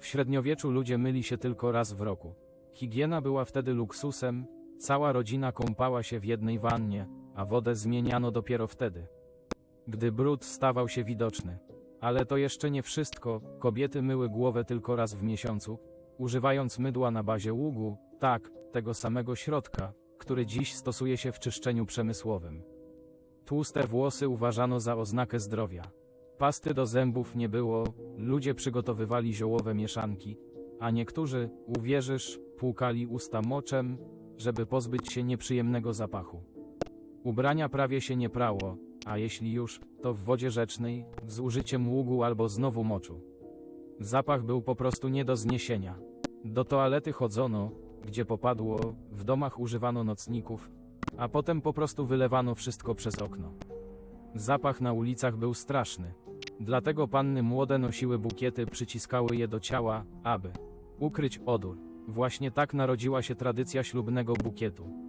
W średniowieczu ludzie myli się tylko raz w roku. Higiena była wtedy luksusem, cała rodzina kąpała się w jednej wannie, a wodę zmieniano dopiero wtedy, gdy brud stawał się widoczny. Ale to jeszcze nie wszystko, kobiety myły głowę tylko raz w miesiącu, używając mydła na bazie ługu, tak, tego samego środka, który dziś stosuje się w czyszczeniu przemysłowym. Tłuste włosy uważano za oznakę zdrowia. Pasty do zębów nie było, ludzie przygotowywali ziołowe mieszanki, a niektórzy, uwierzysz, płukali usta moczem, żeby pozbyć się nieprzyjemnego zapachu. Ubrania prawie się nie prało, a jeśli już, to w wodzie rzecznej, z użyciem ługu albo znowu moczu. Zapach był po prostu nie do zniesienia. Do toalety chodzono, gdzie popadło, w domach używano nocników, a potem po prostu wylewano wszystko przez okno. Zapach na ulicach był straszny. Dlatego panny młode nosiły bukiety, przyciskały je do ciała, aby ukryć odór. Właśnie tak narodziła się tradycja ślubnego bukietu.